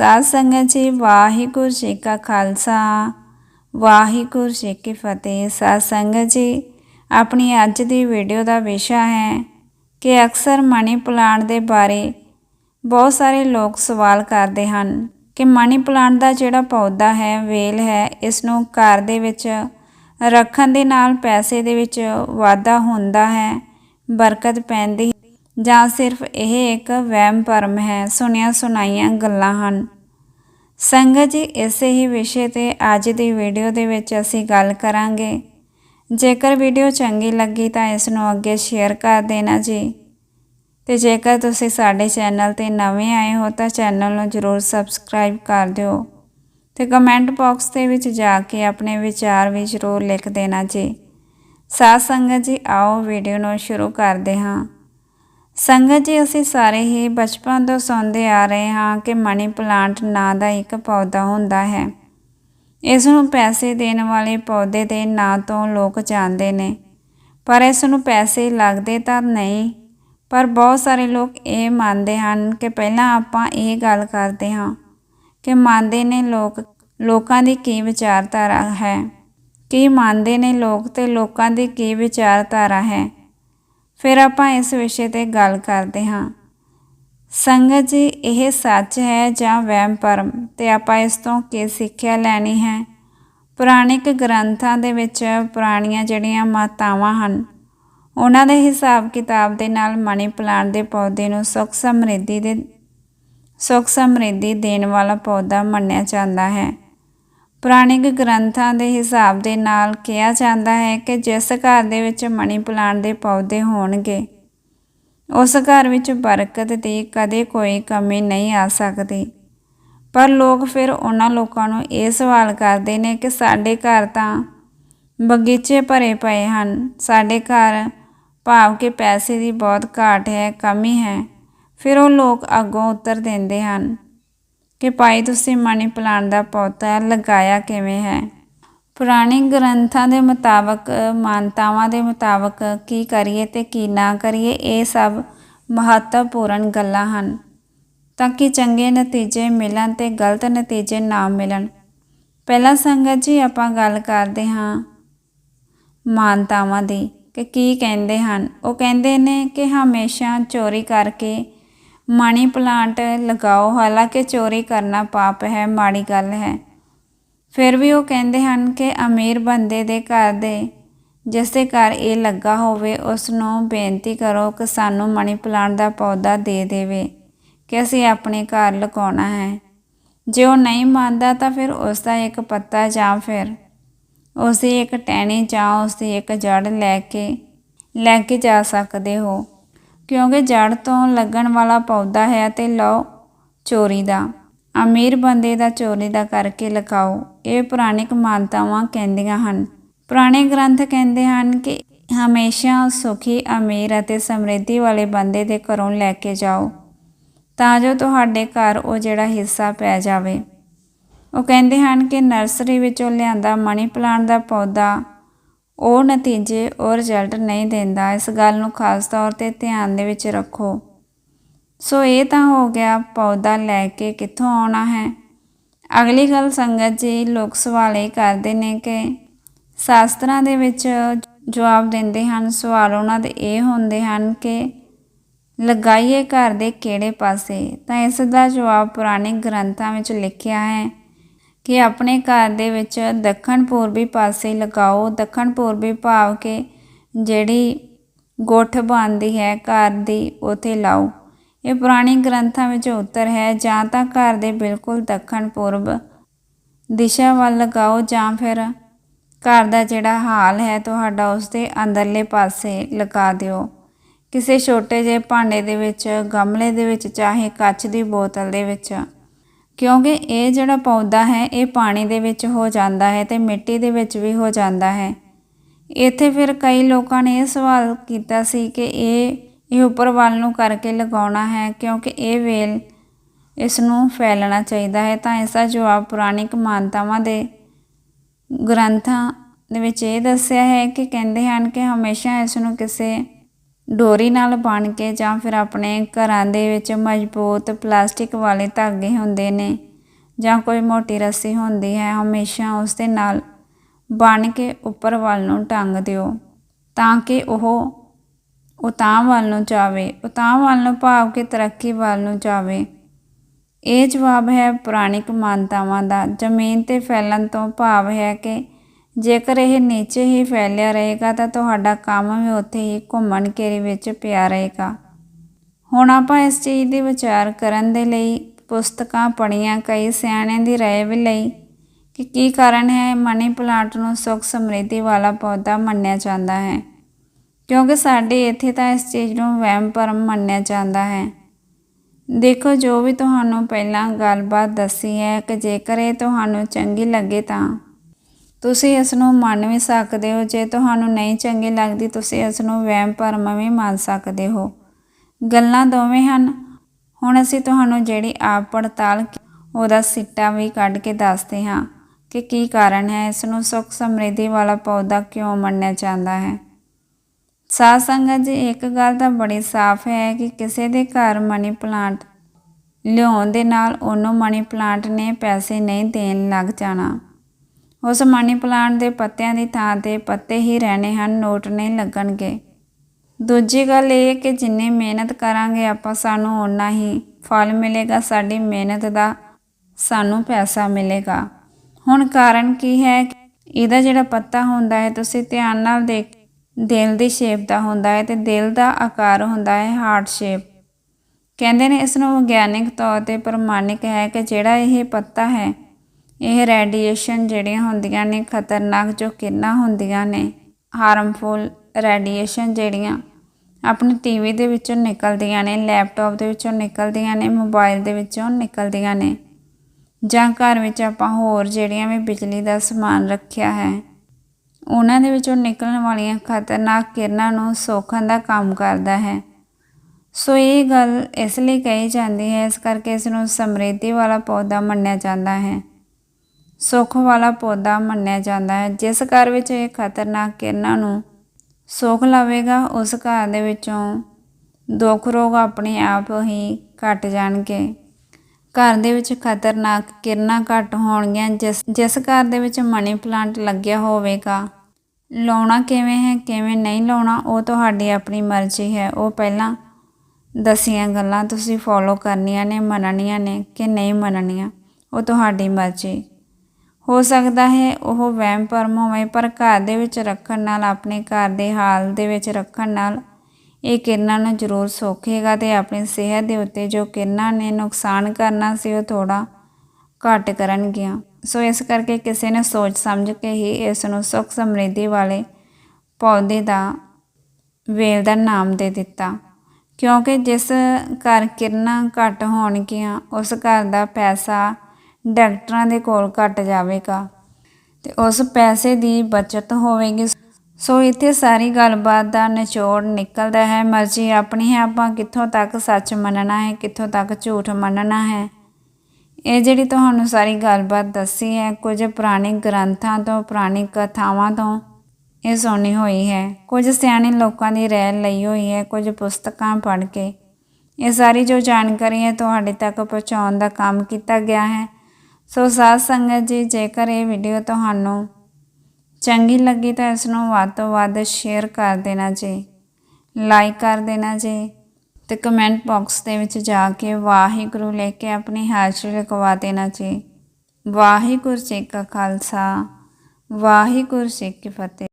ਸਾਧ ਸੰਗਤ ਜੀ, ਵਾਹਿਗੁਰੂ ਜੀ ਕਾ ਖਾਲਸਾ। ਵਾਹਿਗੁਰੂ ਜੀ ਕੀ ਫਤਿਹ। ਸਾਧ ਸੰਗਤ ਜੀ, ਆਪਣੀ ਅੱਜ ਦੀ ਵੀਡੀਓ ਦਾ ਵਿਸ਼ਾ ਹੈ ਕਿ ਅਕਸਰ ਮਨੀ ਪਲਾਂਟ ਦੇ ਬਾਰੇ ਬਹੁਤ ਸਾਰੇ ਲੋਕ ਸਵਾਲ ਕਰਦੇ ਹਨ ਕਿ ਮਨੀ ਪਲਾਂਟ ਦਾ ਜਿਹੜਾ ਪੌਦਾ ਹੈ, ਵੇਲ ਹੈ, ਇਸ ਨੂੰ ਘਰ ਦੇ ਵਿੱਚ ਰੱਖਣ ਦੇ ਨਾਲ ਪੈਸੇ ਦੇ ਵਿੱਚ ਵਾਧਾ ਹੁੰਦਾ ਹੈ, ਬਰਕਤ ਪੈਂਦੀ ਜਾਂ ਸਿਰਫ ਇਹ ਇੱਕ ਵਹਿਮ ਭਰਮ ਹੈ, ਸੁਣੀਆਂ ਸੁਣਾਈਆਂ ਗੱਲਾਂ ਹਨ। ਸੰਗਤ ਜੀ, ਇਸੇ ਹੀ ਵਿਸ਼ੇ ਤੇ ਅੱਜ ਦੀ ਵੀਡੀਓ ਦੇ ਵਿੱਚ ਅਸੀਂ ਗੱਲ ਕਰਾਂਗੇ। ਜੇਕਰ ਵੀਡੀਓ ਚੰਗੀ ਲੱਗੀ ਤਾਂ ਇਸ ਨੂੰ ਅੱਗੇ ਸ਼ੇਅਰ ਕਰ ਦੇਣਾ ਜੀ। ਤੇ ਜੇਕਰ ਤੁਸੀਂ ਸਾਡੇ ਚੈਨਲ ਤੇ ਨਵੇਂ ਆਏ ਹੋ ਤਾਂ ਚੈਨਲ ਨੂੰ ਜਰੂਰ ਸਬਸਕ੍ਰਾਈਬ ਕਰ ਦਿਓ ਤੇ ਕਮੈਂਟ ਬਾਕਸ ਦੇ ਵਿੱਚ ਜਾ ਕੇ ਆਪਣੇ ਵਿਚਾਰ ਵੀ ਜਰੂਰ ਲਿਖ ਦੇਣਾ ਜੀ। ਸਾਧ ਸੰਗਤ ਜੀ, ਆਓ ਵੀਡੀਓ ਨੂੰ ਸ਼ੁਰੂ ਕਰਦੇ ਹਾਂ। ਸੰਗਤ ਜੀ, ਅਸੀਂ ਸਾਰੇ ਹੀ ਬਚਪਨ ਤੋਂ ਸੁਣਦੇ ਆ ਰਹੇ ਹਾਂ ਕਿ ਮਨੀ ਪਲਾਂਟ ਨਾਂ ਦਾ ਇੱਕ ਪੌਦਾ ਹੁੰਦਾ ਹੈ। ਇਸ ਨੂੰ ਪੈਸੇ ਦੇਣ ਵਾਲੇ ਪੌਦੇ ਦੇ ਨਾਂ ਤੋਂ ਲੋਕ ਜਾਣਦੇ ਨੇ। ਪਰ ਇਸ ਨੂੰ ਪੈਸੇ ਲੱਗਦੇ ਤਾਂ ਨਹੀਂ, ਪਰ ਬਹੁਤ ਸਾਰੇ ਲੋਕ ਇਹ ਮੰਨਦੇ ਹਨ ਕਿ ਪਹਿਲਾਂ ਆਪਾਂ ਇਹ ਗੱਲ ਕਰਦੇ ਹਾਂ ਕਿ ਮੰਨਦੇ ਨੇ ਲੋਕ, ਲੋਕਾਂ ਦੀ ਕੀ ਵਿਚਾਰਧਾਰਾ ਹੈ? ਕੀ ਮੰਨਦੇ ਨੇ ਲੋਕ ਤੇ ਲੋਕਾਂ ਦੀ ਕੀ ਵਿਚਾਰਧਾਰਾ ਹੈ? ਫਿਰ ਆਪਾਂ ਇਸ ਵਿਸ਼ੇ ਤੇ ਗੱਲ ਕਰਦੇ ਹਾਂ। ਸੰਗਤ ਜੀ, ਇਹ ਸੱਚ ਹੈ ਜਾਂ ਵਹਿਮ ਭਰਮ? ਤੇ ਆਪਾਂ ਇਸ ਤੋਂ ਕੀ ਸਿੱਖਿਆ ਲੈਣੀ ਹੈ? ਪੁਰਾਣਿਕ ਗ੍ਰੰਥਾਂ ਦੇ ਵਿੱਚ ਪੁਰਾਣੀਆਂ ਜਿਹੜੀਆਂ ਮਾਤਾਵਾਂ ਹਨ, ਉਹਨਾਂ ਦੇ ਹਿਸਾਬ ਕਿਤਾਬ ਦੇ ਨਾਲ ਮਨੀ ਪਲਾਂਟ ਦੇ ਪੌਦੇ ਨੂੰ ਸੁਖ ਸਮਰਿੱਧੀ ਦੇ, ਸੁਖ ਸਮਰਿੱਧੀ ਦੇਣ ਵਾਲਾ ਪੌਦਾ ਮੰਨਿਆ ਜਾਂਦਾ ਹੈ। ਪੁਰਾਣਿਕ ਗ੍ਰੰਥਾਂ ਦੇ ਹਿਸਾਬ ਦੇ ਨਾਲ ਕਿਹਾ ਜਾਂਦਾ ਹੈ ਕਿ ਜਿਸ ਘਰ ਦੇ ਵਿੱਚ ਮਨੀ ਪਲਾਂਟ ਦੇ ਪੌਦੇ ਹੋਣਗੇ, ਉਸ ਘਰ ਵਿੱਚ ਬਰਕਤ ਦੀ ਕਦੇ ਕੋਈ ਕਮੀ ਨਹੀਂ ਆ ਸਕਦੀ। ਪਰ ਲੋਕ ਫਿਰ ਉਹਨਾਂ ਲੋਕਾਂ ਨੂੰ ਇਹ ਸਵਾਲ ਕਰਦੇ ਨੇ ਕਿ ਸਾਡੇ ਘਰ ਤਾਂ ਬਗੀਚੇ ਭਰੇ ਪਏ ਹਨ, ਸਾਡੇ ਘਰ ਭਾਵ ਕਿ ਪੈਸੇ ਦੀ ਬਹੁਤ ਘਾਟ ਹੈ, ਕਮੀ ਹੈ। ਫਿਰ ਉਹ ਲੋਕ ਅੱਗੋਂ ਉੱਤਰ ਦਿੰਦੇ ਹਨ ਕਿ ਭਾਈ ਤੁਸੀਂ ਮਨੀ ਪਲਾਂਟ ਦਾ ਪੌਦਾ ਲਗਾਇਆ ਕਿਵੇਂ ਹੈ? ਪੁਰਾਣੇ ਗ੍ਰੰਥਾਂ ਦੇ ਮੁਤਾਬਕ, ਮਾਨਤਾਵਾਂ ਦੇ ਮੁਤਾਬਕ ਕੀ ਕਰੀਏ ਤੇ ਕੀ ਨਾ ਕਰੀਏ, ਇਹ ਸਭ ਮਹੱਤਵਪੂਰਨ ਗੱਲਾਂ ਹਨ। ਤਾਂ ਕਿ ਚੰਗੇ ਨਤੀਜੇ ਮਿਲਣ ਤੇ ਗਲਤ ਨਤੀਜੇ ਨਾ ਮਿਲਣ। ਪਹਿਲਾ ਸੰਗਤ ਜੀ ਆਪਾਂ ਗੱਲ ਕਰਦੇ ਹਾਂ ਮਾਨਤਾਵਾਂ ਦੀ, ਕਿ ਕੀ ਕਹਿੰਦੇ ਹਨ? ਉਹ ਕਹਿੰਦੇ ਨੇ ਕਿ ਹਮੇਸ਼ਾ ਚੋਰੀ ਕਰਕੇ ਮਨੀ ਪਲਾਂਟ ਲਗਾਓ, ਹਾਲਾਂਕਿ ਚੋਰੀ ਕਰਨਾ ਪਾਪ ਹੈ, ਮਾੜੀ ਗੱਲ ਹੈ। ਫਿਰ ਵੀ ਉਹ ਕਹਿੰਦੇ ਹਨ ਕਿ ਅਮੀਰ ਬੰਦੇ ਦੇ ਘਰ ਦੇ, ਜਿਸ ਦੇ ਘਰ ਇਹ ਲੱਗਾ ਹੋਵੇ, ਉਸ ਨੂੰ ਬੇਨਤੀ ਕਰੋ ਕਿ ਸਾਨੂੰ ਮਨੀ ਪਲਾਂਟ ਦਾ ਪੌਦਾ ਦੇ ਦੇਵੇ ਕਿ ਅਸੀਂ ਆਪਣੇ ਘਰ ਲਗਾਉਣਾ ਹੈ। ਜੇ ਉਹ ਨਹੀਂ ਮੰਨਦਾ ਤਾਂ ਫਿਰ ਉਸ ਦਾ ਇੱਕ ਪੱਤਾ ਜਾਂ ਫਿਰ ਉਸ ਦੀ ਇੱਕ ਟਹਿਣੀ ਜਾਂ ਉਸ ਦੀ ਇੱਕ ਜੜ ਲੈ ਕੇ ਲੈ ਕੇ ਜਾ ਸਕਦੇ ਹੋ। ਕਿਉਂਕਿ ਜੜ ਤੋਂ ਲੱਗਣ ਵਾਲਾ ਪੌਦਾ ਹੈ ਤੇ ਲਓ, ਚੋਰੀ ਦਾ। ਅਮੀਰ ਬੰਦੇ ਦਾ ਚੋਰੀ ਦਾ ਕਰਕੇ ਲਗਾਓ ਇਹ ਪੁਰਾਣਿਕ ਮਾਨਤਾਵਾਂ ਕਹਿੰਦੀਆਂ ਹਨ। ਪੁਰਾਣੇ ਗ੍ਰੰਥ ਕਹਿੰਦੇ ਹਨ ਕਿ ਹਮੇਸ਼ਾ ਸੁਖੀ, ਅਮੀਰ ਅਤੇ ਸਮਰਿੱਧੀ ਵਾਲੇ ਬੰਦੇ ਦੇ ਘਰੋਂ ਲੈ ਕੇ ਜਾਓ, ਤਾਂ ਜੋ ਤੁਹਾਡੇ ਘਰ ਉਹ ਜਿਹੜਾ ਹਿੱਸਾ ਪੈ ਜਾਵੇ। ਉਹ ਕਹਿੰਦੇ ਹਨ ਕਿ ਨਰਸਰੀ ਵਿੱਚੋਂ ਲਿਆਂਦਾ ਮਨੀ ਪਲਾਂਟ ਦਾ ਪੌਦਾ ਉਹ ਨਤੀਜੇ ਉਹ ਰਿਜ਼ਲਟ ਨਹੀਂ ਦਿੰਦਾ। ਇਸ ਗੱਲ ਨੂੰ ਖਾਸ ਤੌਰ ਤੇ ਧਿਆਨ ਦੇ ਵਿੱਚ ਰੱਖੋ। ਸੋ ਇਹ ਤਾਂ ਹੋ ਗਿਆ ਪੌਦਾ ਲੈ ਕੇ ਕਿੱਥੋਂ ਆਉਣਾ ਹੈ? ਅਗਲੀ ਗੱਲ ਸੰਗਤ ਜੀ ਲੋਕ ਸਵਾਲ ਇਹ ਕਰਦੇ ਨੇ ਕਿ ਸ਼ਾਸਤਰਾਂ ਦੇ ਵਿੱਚ ਜਵਾਬ ਦਿੰਦੇ ਹਨ। ਸਵਾਲ ਉਹਨਾਂ ਦੇ ਇਹ ਹੁੰਦੇ ਹਨ ਕਿ ਲਗਾਈਏ ਘਰ ਦੇ ਕਿਹੜੇ ਪਾਸੇ? ਤਾਂ ਇਸ ਦਾ ਜਵਾਬ ਪੁਰਾਣੇ ਗ੍ਰੰਥਾਂ ਵਿੱਚ ਲਿਖਿਆ ਹੈ। ਕਿ ਆਪਣੇ ਘਰ ਦੇ ਵਿੱਚ ਦੱਖਣ ਪੂਰਬੀ ਪਾਸੇ ਲਗਾਓ। ਦੱਖਣ ਪੂਰਬੀ ਭਾਵ ਕਿ ਜਿਹੜੀ ਗੋਠ ਬਣਦੀ ਹੈ, ਘਰ ਦੀ ਉਥੇ ਲਾਓ। ਇਹ ਪੁਰਾਣੇ ਗ੍ਰੰਥਾਂ ਵਿੱਚ ਉੱਤਰ ਹੈ, ਜਾਂ ਤਾਂ ਘਰ ਦੇ ਬਿਲਕੁਲ ਦੱਖਣ ਪੂਰਬ ਦਿਸ਼ਾ ਵੱਲ ਲਗਾਓ, ਜਾਂ ਫਿਰ ਘਰ ਦਾ ਜਿਹੜਾ ਹਾਲ ਹੈ, ਤੁਹਾਡਾ ਉਸ ਦੇ ਅੰਦਰਲੇ ਪਾਸੇ ਲਗਾ ਦਿਓ। ਕਿਸੇ ਛੋਟੇ ਜਿਹੇ ਭਾਂਡੇ ਦੇ ਵਿੱਚ, ਗਮਲੇ ਦੇ ਵਿੱਚ, ਚਾਹੇ ਕੱਚ ਦੀ ਬੋਤਲ ਦੇ ਵਿੱਚ ਕਿਉਂਕਿ ਇਹ ਜਿਹੜਾ ਪੌਦਾ ਹੈ, ਇਹ ਪਾਣੀ ਦੇ ਵਿੱਚ ਹੋ ਜਾਂਦਾ ਹੈ ਤੇ ਮਿੱਟੀ ਦੇ ਵਿੱਚ ਵੀ ਹੋ ਜਾਂਦਾ ਹੈ। ਇੱਥੇ ਫਿਰ ਕਈ ਲੋਕਾਂ ਨੇ ਇਹ ਸਵਾਲ ਕੀਤਾ ਸੀ ਕਿ ਇਹ ਇਹ ਉੱਪਰ ਵੱਲ ਨੂੰ ਕਰਕੇ ਲਗਾਉਣਾ ਹੈ ਕਿਉਂਕਿ ਇਹ ਵੇਲ ਇਸ ਨੂੰ ਫੈਲਣਾ ਚਾਹੀਦਾ ਹੈ ਤਾਂ ਇਸ ਦਾ ਜਵਾਬ ਪੁਰਾਣਿਕ ਮਾਨਤਾਵਾਂ ਦੇ ਗ੍ਰੰਥਾਂ ਦੇ ਵਿੱਚ ਇਹ ਦੱਸਿਆ ਹੈ ਕਿ ਕਹਿੰਦੇ ਹਨ ਕਿ ਹਮੇਸ਼ਾ ਇਸ ਨੂੰ ਕਿਸੇ ਡੋਰੀ ਨਾਲ ਬਣ ਕੇ ਜਾਂ ਫਿਰ ਆਪਣੇ ਘਰਾਂ ਦੇ ਵਿੱਚ ਮਜ਼ਬੂਤ ਪਲਾਸਟਿਕ ਵਾਲੇ ਧਾਗੇ ਹੁੰਦੇ ਨੇ ਜਾਂ ਕੋਈ ਮੋਟੀ ਰੱਸੀ ਹੁੰਦੀ ਹੈ, ਹਮੇਸ਼ਾ ਉਸ ਦੇ ਨਾਲ ਬਣ ਕੇ ਉੱਪਰ ਵੱਲ ਨੂੰ ਟੰਗ ਦਿਓ ਤਾਂ ਕਿ ਉਹ ਉਤਾਂਹ ਵੱਲ ਨੂੰ ਜਾਵੇ ਉਤਾਂ ਵੱਲ ਨੂੰ ਭਾਵ ਕਿ ਤਰੱਕੀ ਵੱਲ ਨੂੰ ਜਾਵੇ। ਇਹ ਜਵਾਬ ਹੈ ਪੁਰਾਣਿਕ ਮਾਨਤਾਵਾਂ ਦਾ। ਜ਼ਮੀਨ ਤੇ ਫੈਲਣ ਤੋਂ ਭਾਵ ਹੈ ਕਿ ਜੇਕਰ ਇਹ ਨੀਚੇ ਹੀ ਫੈਲਿਆ ਰਹੇਗਾ ਤਾਂ ਤੁਹਾਡਾ ਕੰਮ ਵੀ ਉੱਥੇ ਹੀ ਘੁੰਮਣ ਘੇਰੀ ਵਿੱਚ ਪਿਆ ਰਹੇਗਾ। ਹੁਣ ਆਪਾਂ ਇਸ ਚੀਜ਼ ਦੀ ਵਿਚਾਰ ਕਰਨ ਦੇ ਲਈ ਪੁਸਤਕਾਂ ਪੜ੍ਹੀਆਂ, ਕਈ ਸਿਆਣਿਆਂ ਦੀ ਰਾਏ ਵੀ ਲਈ ਕਿ ਕੀ ਕਾਰਨ ਹੈ ਮਨੀ ਪਲਾਂਟ ਨੂੰ ਸੁੱਖ ਸਮਰਿੱਧੀ ਵਾਲਾ ਪੌਦਾ ਮੰਨਿਆ ਜਾਂਦਾ ਹੈ। ਕਿਉਂਕਿ ਸਾਡੇ ਇੱਥੇ ਤਾਂ ਇਸ ਚੀਜ਼ ਨੂੰ ਵਹਿਮ ਭਰਮ ਮੰਨਿਆ ਜਾਂਦਾ ਹੈ। ਦੇਖੋ, ਜੋ ਵੀ ਤੁਹਾਨੂੰ ਪਹਿਲਾਂ ਗੱਲਬਾਤ ਦੱਸੀ ਹੈ ਕਿ ਜੇਕਰ ਇਹ ਤੁਹਾਨੂੰ ਚੰਗੀ ਲੱਗੇ ਤਾਂ ਤੁਸੀਂ ਇਸ ਨੂੰ ਮੰਨ ਵੀ ਸਕਦੇ ਹੋ, ਜੇ ਤੁਹਾਨੂੰ ਨਹੀਂ ਚੰਗੀ ਲੱਗਦੀ ਤੁਸੀਂ ਇਸ ਨੂੰ ਵਹਿਮ ਭਰਮ ਵੀ ਮੰਨ ਸਕਦੇ ਹੋ। ਗੱਲਾਂ ਦੋਵੇਂ ਹਨ। ਹੁਣ ਅਸੀਂ ਤੁਹਾਨੂੰ ਜਿਹੜੀ ਆਪ ਪੜਤਾਲ ਉਹਦਾ ਸਿੱਟਾ ਵੀ ਕੱਢ ਕੇ ਦੱਸਦੇ ਹਾਂ ਕਿ ਕੀ ਕਾਰਨ ਹੈ ਇਸ ਨੂੰ ਸੁੱਖ ਸਮਰਿੱਧੀ ਵਾਲਾ ਪੌਦਾ ਕਿਉਂ ਮੰਨਿਆ ਜਾਂਦਾ ਹੈ। ਸਾਧ ਸੰਗਤ ਜੀ, ਇੱਕ ਗੱਲ ਤਾਂ ਬੜੀ ਸਾਫ਼ ਹੈ ਕਿ ਕਿਸੇ ਦੇ ਘਰ ਮਨੀ ਪਲਾਂਟ ਲਿਆਉਣ ਦੇ ਨਾਲ ਉਹਨੂੰ ਮਨੀ ਪਲਾਂਟ ਨੇ ਪੈਸੇ ਨਹੀਂ ਦੇਣ ਲੱਗ ਜਾਣਾ। ਉਸ ਮਨੀ ਪਲਾਂਟ ਦੇ ਪੱਤਿਆਂ ਦੀ ਥਾਂ ਤੇ ਪੱਤੇ ਹੀ ਰਹਿਣੇ ਹਨ, ਨੋਟ ਨਹੀਂ ਲੱਗਣਗੇ। ਦੂਜੀ ਗੱਲ ਇਹ ਕਿ ਜਿੰਨੀ ਮਿਹਨਤ ਕਰਾਂਗੇ ਆਪਾਂ, ਸਾਨੂੰ ਓਨਾ ਹੀ ਫਲ ਮਿਲੇਗਾ, ਸਾਡੀ ਮਿਹਨਤ ਦਾ ਸਾਨੂੰ ਪੈਸਾ ਮਿਲੇਗਾ। ਹੁਣ ਕਾਰਨ ਕੀ ਹੈ? ਇਹਦਾ ਜਿਹੜਾ ਪੱਤਾ ਹੁੰਦਾ ਹੈ, ਤੁਸੀਂ ਧਿਆਨ ਨਾਲ ਦੇਖ, ਦਿਲ ਦੀ ਸ਼ੇਪ ਦਾ ਹੁੰਦਾ ਹੈ ਤੇ ਦਿਲ ਦਾ ਆਕਾਰ ਹੁੰਦਾ ਹੈ, ਹਾਰਟ ਸ਼ੇਪ। ਕਹਿੰਦੇ ਨੇ ਇਸ ਨੂੰ ਵਿਗਿਆਨਿਕ ਤੌਰ ਤੇ ਪ੍ਰਮਾਣਿਕ ਹੈ ਕਿ ਜਿਹੜਾ ਇਹ ਪੱਤਾ ਹੈ ਇਹ ਰੇਡੀਏਸ਼ਨ ਜਿਹੜੀਆਂ ਹੁੰਦੀਆਂ ਨੇ, ਖਤਰਨਾਕ ਜੋ ਕਿਰਨਾਂ ਹੁੰਦੀਆਂ ਨੇ ਹਾਰਮਫੁਲ ਰੇਡੀਏਸ਼ਨ ਜਿਹੜੀਆਂ ਆਪਣੇ ਟੀਵੀ ਦੇ ਵਿੱਚੋਂ ਨਿਕਲਦੀਆਂ ਨੇ ਲੈਪਟਾਪ ਦੇ ਵਿੱਚੋਂ ਨਿਕਲਦੀਆਂ ਨੇ ਮੋਬਾਈਲ ਦੇ ਵਿੱਚੋਂ ਨਿਕਲਦੀਆਂ ਨੇ, ਜਾਂ ਘਰ ਵਿੱਚ ਆਪਾਂ ਹੋਰ ਜਿਹੜੀਆਂ ਵੀ ਬਿਜਲੀ ਦਾ ਸਮਾਨ ਰੱਖਿਆ ਹੈ, ਉਹਨਾਂ ਦੇ ਵਿੱਚੋਂ ਨਿਕਲਣ ਵਾਲੀਆਂ ਖਤਰਨਾਕ ਕਿਰਨਾਂ ਨੂੰ ਸੋਖਣ ਦਾ ਕੰਮ ਕਰਦਾ ਹੈ। ਸੋ ਇਹ ਗੱਲ ਇਸ ਲਈ ਕਹੀ ਜਾਂਦੀ ਹੈ, ਇਸ ਕਰਕੇ ਇਸ ਨੂੰ ਸਮਰਿੱਧੀ ਵਾਲਾ ਪੌਦਾ ਮੰਨਿਆ ਜਾਂਦਾ ਹੈ। ਸੁੱਖ ਵਾਲਾ ਪੌਦਾ ਮੰਨਿਆ ਜਾਂਦਾ ਹੈ। ਜਿਸ ਘਰ ਵਿੱਚ ਇਹ ਖਤਰਨਾਕ ਕਿਰਨਾਂ ਨੂੰ ਸੁੱਖ ਲਵੇਗਾ, ਉਸ ਘਰ ਦੇ ਵਿੱਚੋਂ ਦੁੱਖ ਰੋਗ ਆਪਣੇ ਆਪ ਹੀ ਘਟ ਜਾਣਗੇ। ਘਰ ਦੇ ਵਿੱਚ ਖਤਰਨਾਕ ਕਿਰਨਾਂ ਘੱਟ ਹੋਣਗੀਆਂ। ਜਿਸ ਜਿਸ ਘਰ ਦੇ ਵਿੱਚ ਮਨੀ ਪਲਾਂਟ ਲੱਗਿਆ ਹੋਵੇਗਾ, ਲਾਉਣਾ ਕਿਵੇਂ ਹੈ, ਕਿਵੇਂ ਨਹੀਂ ਲਾਉਣਾ, ਉਹ ਤੁਹਾਡੀ ਆਪਣੀ ਮਰਜ਼ੀ ਹੈ। ਉਹ ਪਹਿਲਾਂ ਦਸੀਆਂ ਗੱਲਾਂ ਤੁਸੀਂ ਫੋਲੋ ਕਰਨੀਆਂ ਨੇ, ਮੰਨਣੀਆਂ ਨੇ ਕਿ ਨਹੀਂ ਮੰਨਣੀਆਂ, ਉਹ ਤੁਹਾਡੀ ਮਰਜ਼ੀ। ਹੋ ਸਕਦਾ ਹੈ ਉਹ ਵਹਿਮ ਭਰਮ ਹੋਵੇ ਪਰ ਘਰ ਦੇ ਵਿੱਚ ਰੱਖਣ ਨਾਲ, ਆਪਣੇ ਘਰ ਦੇ ਹਾਲ ਦੇ ਵਿੱਚ ਰੱਖਣ ਨਾਲ ਇਹ ਕਿਰਨਾਂ ਨੂੰ ਜ਼ਰੂਰ ਸੋਖੇਗਾ ਤੇ ਆਪਣੀ ਸਿਹਤ ਦੇ ਉੱਤੇ ਜੋ ਕਿਰਨਾਂ ਨੇ ਨੁਕਸਾਨ ਕਰਨਾ ਸੀ ਉਹ ਥੋੜਾ ਘੱਟ ਕਰਨਗੀਆਂ। ਸੋ ਇਸ ਕਰਕੇ ਕਿਸੇ ਨੇ ਸੋਚ ਸਮਝ ਕੇ ਹੀ ਇਸ ਨੂੰ ਸੁੱਖ ਸਮਰਿੱਧੀ ਵਾਲੇ ਪੌਦੇ ਦਾ ਵੇਲ ਦਾ ਨਾਮ ਦੇ ਦਿੱਤਾ। ਕਿਉਂਕਿ ਜਿਸ ਘਰ ਕਿਰਨਾਂ ਘੱਟ ਹੋਣਗੀਆਂ, ਉਸ ਘਰ ਦਾ ਪੈਸਾ ਡਾਕਟਰਾਂ ਦੇ ਕੋਲ ਘਟ ਜਾਵੇਗਾ ਤੇ ਉਸ ਪੈਸੇ ਦੀ ਬਚਤ ਹੋਵੇਗੀ। ਸੋ ਇੱਥੇ ਸਾਰੀ ਗੱਲਬਾਤ ਦਾ ਨਿਚੋੜ ਨਿਕਲਦਾ ਹੈ। ਮਰਜ਼ੀ ਆਪਣੀ ਹੈ ਆਪਾਂ ਕਿੱਥੋਂ ਤੱਕ ਸੱਚ ਮੰਨਣਾ ਹੈ, ਕਿੱਥੋਂ ਤੱਕ ਝੂਠ ਮੰਨਣਾ ਹੈ। ਇਹ ਜਿਹੜੀ ਤੁਹਾਨੂੰ ਸਾਰੀ ਗੱਲਬਾਤ ਦੱਸੀ ਹੈ, ਕੁਝ ਪੁਰਾਣੇ ਗ੍ਰੰਥਾਂ ਤੋਂ, ਪੁਰਾਣੀ ਕਥਾਵਾਂ ਤੋਂ ਇਹ ਸੁਣੀ ਹੋਈ ਹੈ। ਕੁਝ ਸਿਆਣੇ ਲੋਕਾਂ ਦੀ ਰਾਏ ਲਈ ਹੋਈ ਹੈ, ਕੁਝ ਪੁਸਤਕਾਂ ਪੜ੍ਹ ਕੇ। ਇਹ ਸਾਰੀ ਜੋ ਜਾਣਕਾਰੀ ਹੈ, ਤੁਹਾਡੇ ਤੱਕ ਪਹੁੰਚਾਉਣ ਦਾ ਕੰਮ ਕੀਤਾ ਗਿਆ ਹੈ। ਸੋ ਸਾਧ ਸੰਗਤ ਜੀ, ਜੇਕਰ ਇਹ ਵੀਡੀਓ ਤੁਹਾਨੂੰ ਚੰਗੀ ਲੱਗੀ ਤਾਂ ਇਸ ਨੂੰ ਵੱਧ ਤੋਂ ਵੱਧ ਸ਼ੇਅਰ ਕਰ ਦੇਣਾ ਜੀ ਲਾਈਕ ਕਰ ਦੇਣਾ ਜੀ ਤੇ ਕਮੈਂਟ ਬਾਕਸ ਦੇ ਵਿੱਚ ਜਾ ਕੇ ਵਾਹਿਗੁਰੂ ਲਿਖ ਕੇ ਆਪਣੀ ਹਾਜ਼ਰੀ ਲਿਖਵਾ ਦੇਣਾ ਜੀ। ਵਾਹਿਗੁਰੂ ਜੀ ਕਾ ਖਾਲਸਾ, ਵਾਹਿਗੁਰੂ ਜੀ ਕੀ ਫਤਿਹ।